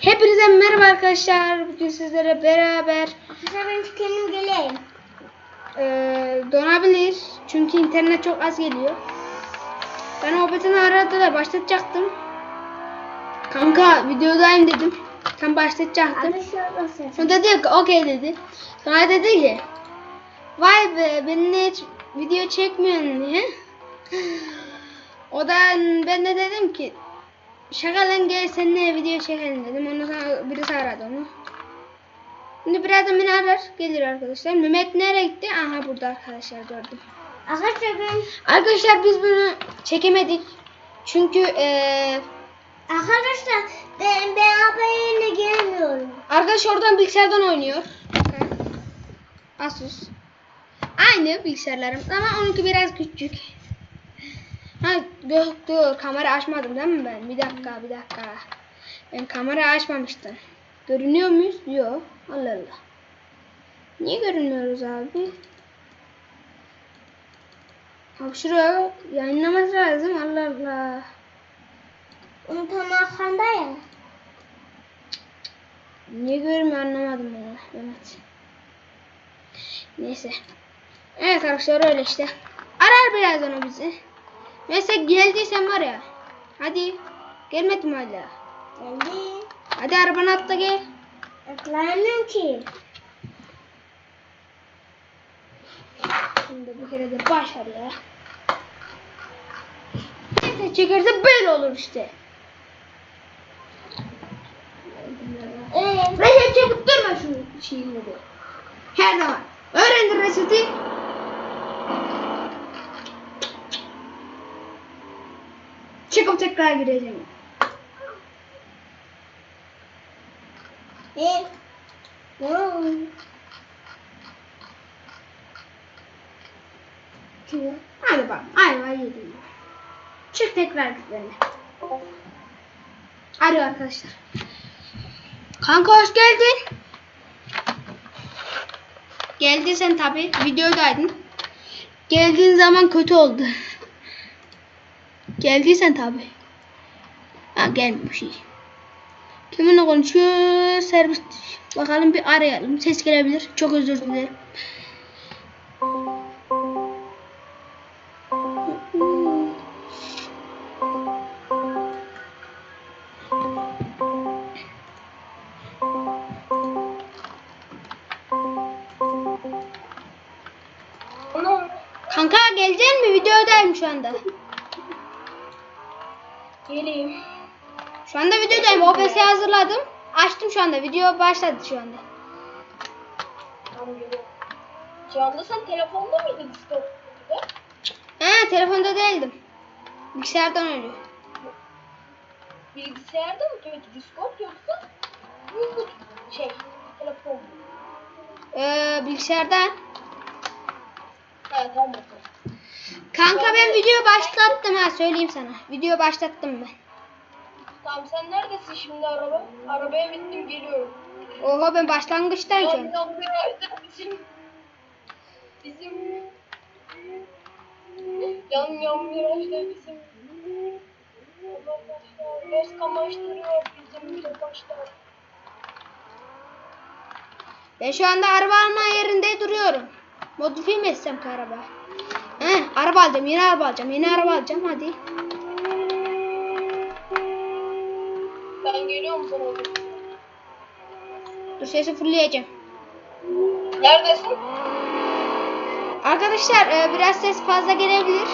Hepinize merhaba arkadaşlar. Bugün sizlere beraber Size ben kendim geleyim. eee donabilir. Çünkü internet çok az geliyor. Ben o butonu arada da başlatacaktım. Kanka videodayım dedim. Tam başlatacaktım. Arkadaşlar? Sonra dedi ki okey dedi. Sonra dedi ki vay be benimle hiç video çekmiyorsun diye. O da ben de dedim ki şaka lan gel seninle video çekelim dedim. Ondan sonra birisi aradı onu. Şimdi birazdan beni arar gelir arkadaşlar. Mehmet nereye gitti? Aha burada arkadaşlar gördüm. Arkadaşlar ben Arkadaşlar biz bunu çekemedik. Çünkü eee Arkadaşlar ben ben abiyle gelmiyorum. Arkadaş oradan bilgisayardan oynuyor. Bakın. Asus. Aynı bilgisayarlarım ama onunki biraz küçük. Ha dur dur kamera açmadım değil mi ben? Bir dakika bir dakika. Ben kamera açmamıştım. Görünüyor muyuz? Yok. Allah Allah. Niye görünmüyoruz abi? Abi şuraya yayınlaması lazım. Allah Allah. Onun tam arkanda ya. Niye görmüyor anlamadım ya Mehmet. Neyse. Evet arkadaşlar öyle işte. Arar birazdan o bizi. Mesela geldiysen var ya. Hadi. Gelmedim hala. Geldi. Hadi arabana atla gel. Atlayamıyorum ki. Şimdi bu kere de başar ya. Neyse çekerse böyle olur işte. Evet. Recep çekip durma şu şeyleri. Her zaman. Öğrendir reseti. Tekrar gireceğim. Oldu? Şimdi hadi bak. Ay vay yedim. Çık tekrar git benimle. Hadi arkadaşlar. Kanka hoş geldin. Geldiysen tabi videodaydın. Geldiğin zaman kötü oldu. Geldiysen tabi. İyi. Kiminle konuşuyor? Servis. Bakalım bir arayalım. Ses gelebilir. Çok özür dilerim. Kanka gelecek mi? Videodayım şu anda. Geleyim. Şu anda videodayım. OBS'yi hazırladım. Açtım şu anda. Video başladı şu anda. Şu anda sen telefonda mıydın Discord'da? He telefonda değildim. Bilgisayardan oynuyor. Bilgisayarda mı peki Discord yoksa bu şey telefon mu? Ee, bilgisayardan. Ha tamam. Kanka ben video başlattım ha söyleyeyim sana. Video başlattım ben. Tamam sen neredesin şimdi araba? Arabaya bindim geliyorum. Oho ben yan virajda bizim bizim yan yan virajda bizim göz kamaştırıyor bizim topaçlar. Ben şu anda araba alma yerinde duruyorum. Modifiye mi etsem ki araba? He araba alacağım yeni araba alacağım yeni araba alacağım hadi. Ben geliyorum sana. Dur sesi fullleyeceğim. Neredesin? Arkadaşlar e, biraz ses fazla gelebilir.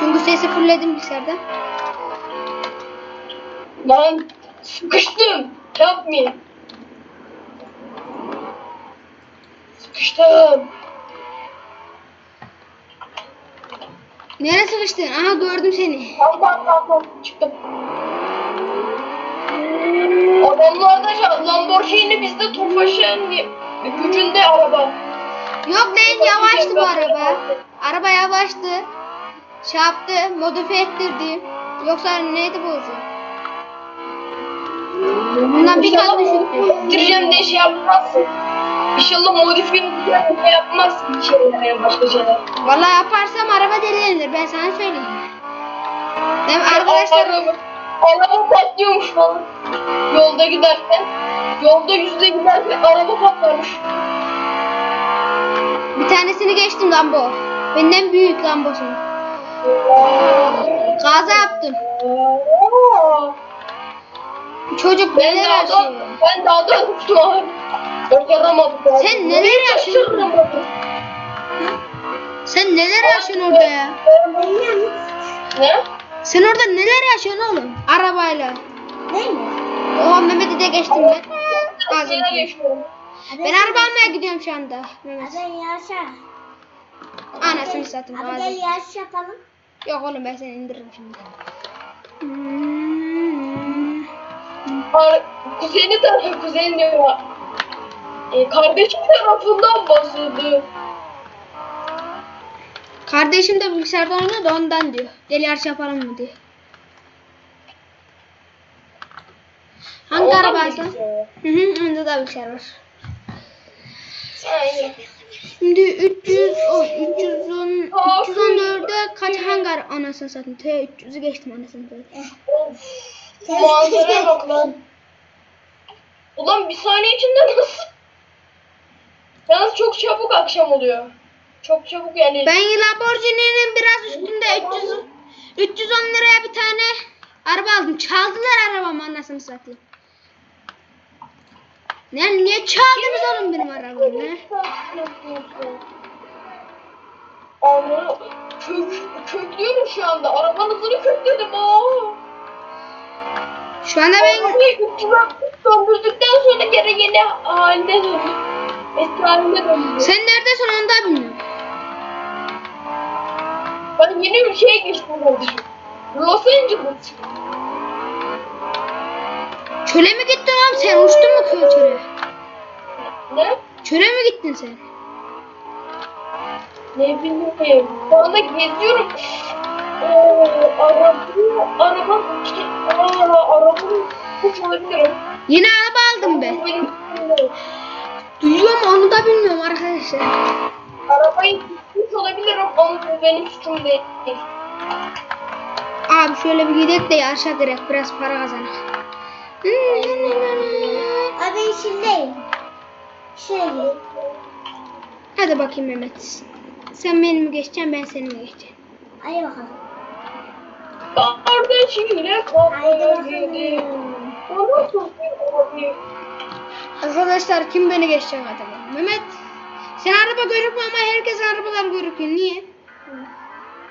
Çünkü sesi fullledim bilgisayardan. Lan sıkıştım. Yapmayayım. Sıkıştım. Nereye sıkıştın? Aha gördüm seni. Tamam tamam tamam çıktım. Adamlarda şu Lamborghini bizde Tofaş'ın gücünde araba. Yok değil yavaştı bu araba. Araba yavaştı. Şey yaptı, modifiye ettirdi. Yoksa neydi bu hızı? Bundan bir kat düşüktü. Direceğim diye şey yapmazsın. İnşallah modifiye şey yapmazsın şeyler yani başka şeyler. Vallahi yaparsam araba delilenir ben sana söyleyeyim. Hem arkadaşlar Araba, araba patlıyormuş falan. Yolda giderken. Yolda yüzde giderken araba patlamış. bir tanesini geçtim Lambo. Benden büyük Lambo'sun. Kaza yaptım. Çocuk Ben dağda, yaşıyor. ben dağda uçtum abi. Abi. Sen neler yaşıyorsun? Sen neler yaşıyorsun orada ya? Ne? Sen orada neler yaşıyorsun oğlum? Arabayla. Mi? Oha Mehmet'i de geçtim ben. Yaşıyorum? Ben araba almaya gidiyorum şu anda. Mehmet. Hadi yaşa. Anasını satayım. Ağzı. gel yarış yapalım. Yok oğlum ben seni indiririm şimdi. Hmm. Kuzeni tarafı, kuzeni diyor ya. E, kardeşim tarafından basıldı. Kardeşim de bilgisayarda oynuyor da ondan diyor. Gel yarış yapalım mı diyor. Hangi Ondan araba mı? Hı hı, onda da bilgisayar var. Şimdi 300, o 310, 314'e kaç hangar anasını satayım. T 300'ü geçtim anasını satayım. Of. Manzaraya bak lan. Ulan bir saniye içinde nasıl? Yalnız çok çabuk akşam oluyor. Çok çabuk yani. Ben Lamborghini'nin biraz üstünde 300 310 liraya bir tane araba aldım. Çaldılar arabamı anasını satayım. Ne niye çaldınız oğlum benim arabamı? ne? Anı kök, köklüyorum şu anda. Arabanın hızını kökledim aa. Şu anda ben Arabayı 300 söndürdükten sonra geri yeni haline döndü. Eski haline döndü. sen neredesin onu da bilmiyorum. Ben yeni ülkeye geçtim kardeşim. Los Angeles. Çöle mi gittin oğlum sen? Uçtun mu köy çöle? Ne? Çöle mi gittin sen? Ne bileyim. Şu anda geziyorum. Ee, araba, araba, aa, araba kuş olabilirim. Yine araba aldım ben. Benim, Duyuyor mu onu da bilmiyorum arkadaşlar. arabayı kuş olabilirim ama benim suçum değil. Abi şöyle bir gidelim de yarışa girek biraz para kazanak. Abi işindeyim. Gir. Hadi bakayım Mehmet. Sen beni mi geçeceksin ben seni mi geçeceğim? Hadi bakalım. Kardeşimle Haydi kavga bakalım. edeyim. O nasıl bir olabilir? Arkadaşlar kim beni geçecek acaba? Mehmet. Sen araba görükmüyor ama herkes arabalar görüküyor. Niye?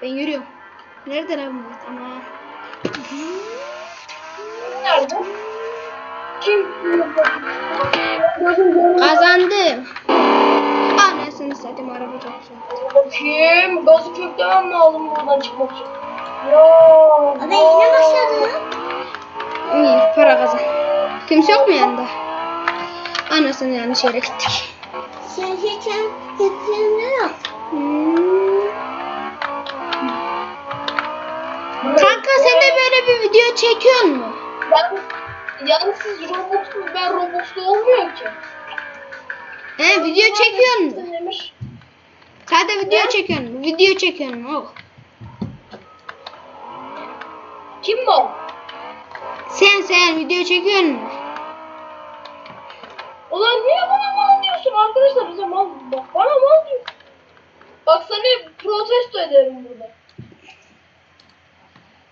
Ben yürüyorum. Nerede lan Mehmet? Ama. Nerede? Kim? Kazandım. Anasını satayım araba çok güzel. Bakayım. Gazı köklemem lazım buradan çıkmak için. Ya. Abi yine başladı. İyi para kazan. Kimse yok mu yanında? Anasını yanlış yere gittik. Sen hiç gittiğinde yok. Hmm. Kanka sen de böyle bir video çekiyor mu? Ben yalnız siz Robux'uz ben Robux'lu olmuyor ki. He video çekiyor mu? Sen. Sadece video çekiyor mu? Video çekiyor mu? Oh. Kim bu? Sen sen video çekiyor mu? Ulan niye bana mal diyorsun arkadaşlar bize mal bak bana mal diyor. Bak seni protesto ederim burada.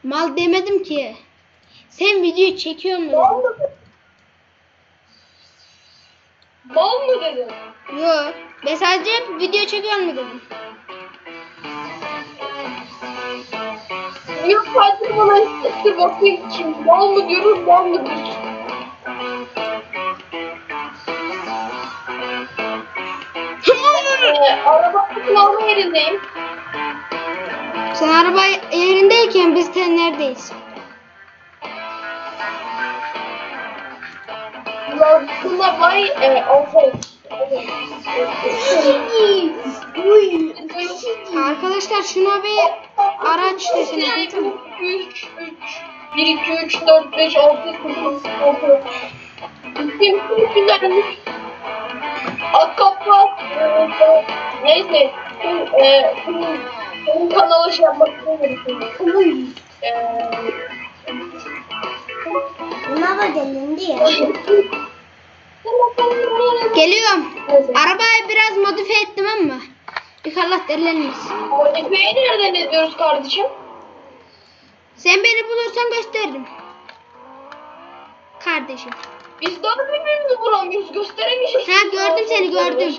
Mal demedim ki. Sen video çekiyor mu? Mal mı? Mal mı dedin? Yok. Ben sadece video çekiyor mu dedim. Yok hadi bana hissettir bakayım kim? Mal mı diyorum mal mı diyorsun? Araba kullanma yerindeyim. Sen araba yerindeyken biz de neredeyiz? Bunlar vay e. Arkadaşlar şuna bir araç sesini 3, 3, 1, 2, 3, 4, 5, 6, 8, 9, Kim güzelmiş. At kapla. Neyse. E, kanala şey yapmak istemiyorum. Ee, Buna bak delindi ya. Geliyorum. Arabayı biraz modifiye ettim ama. İnşallah delilenmez. Modifiyeyi nereden ediyoruz kardeşim? Sen beni bulursan gösteririm. Kardeşim. Biz daha birbirimizi vuramıyoruz. Gösteremeyeceğiz. Ha gördüm seni gördüm.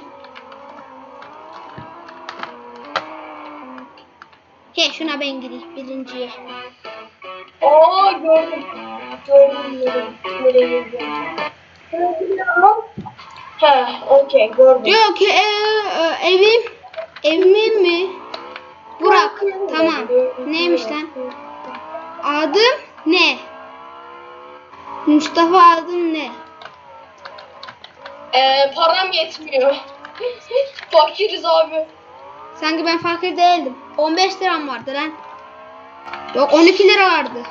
He şuna ben gireyim birinciye. Aa gördüm. Gördüm nereye. He, okey gördüm. Diyor ki e, e, evim evim mi? Burak. Tamam. Neymiş lan? Adım ne? Mustafa adım ne? Ee, param yetmiyor. Fakiriz abi. Sanki ben fakir değildim. 15 liram vardı lan. Yok 12 lira vardı.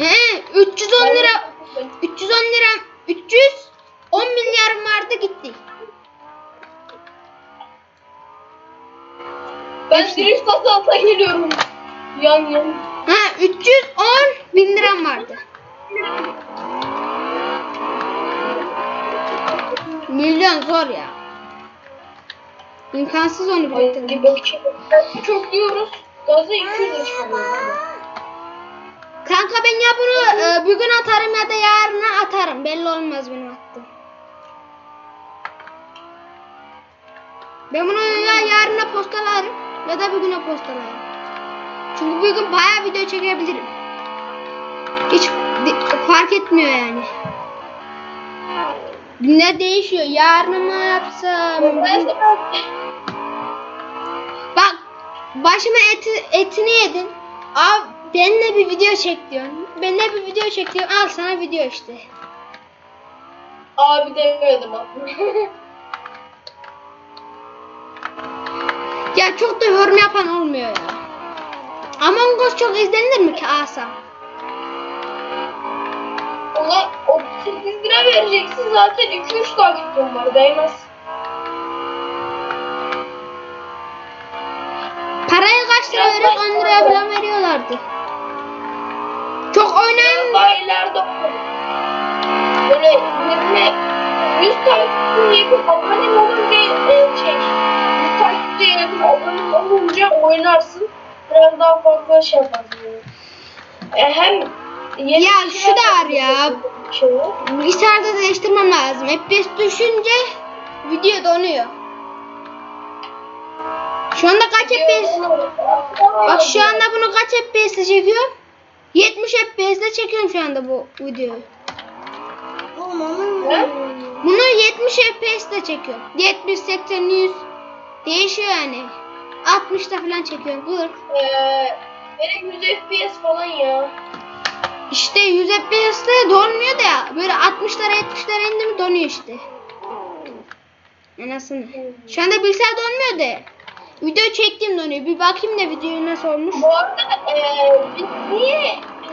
Ee, 310 lira 310 lira 310 milyarım vardı gitti. Ben drift ata geliyorum. Yan yan. Ha 310 bin liram vardı. Milyon zor ya. İmkansız onu bitirmek. Çok diyoruz. Gazı 200 çıkıyor. Kanka ben ya bunu e, bugün atarım ya da yarına atarım. Belli olmaz benim attım. Ben bunu ya yarına postalarım ya da bugüne postalarım. Çünkü bugün bayağı video çekebilirim. Hiç fark etmiyor yani. Günler değişiyor. Yarın mı yapsam? Bak başıma eti, etini yedin. Abi benimle bir video çek diyorsun. Benimle bir video çek diyorsun. Al sana video işte. Abi demedim abi. Ya çok da yorum yapan olmuyor ya. Among Us çok izlenir mi ki Asa? Ulan 38 lira vereceksin zaten 2-3 takipçim var değmez. Parayı kaç lira veriyoruz? 10 liraya falan veriyorlardı. Çok oynayın. daha ileride. Böyle 20 100 takipçiye yakın abone olunca e, şey 100 takipçiye yakın abone olunca oynarsın. Biraz daha fazla şey yaparsın. yani. E, hem yeni Ya bir şu da var ya. Şey. Bilgisayarda değiştirmem lazım. FPS düşünce video donuyor. Şu anda kaç FPS? Bak şu anda bunu kaç FPS'le çekiyorum? 70 FPS'le çekiyorum şu anda bu videoyu. Bunu 70 FPS'le çekiyorum. 70, 80, 100 değişiyor yani. 60'da falan çekiyorum. 40. Ee, benim 100 FPS falan ya. İşte 100 FPS'le donmuyor da. Böyle 60'lara 70'lara indi mi donuyor işte. Anasını. Şu anda bilgisayar donmuyor da. Video çektiğim donuyor. Bir bakayım da video nasıl olmuş. Bu arada e, biz niye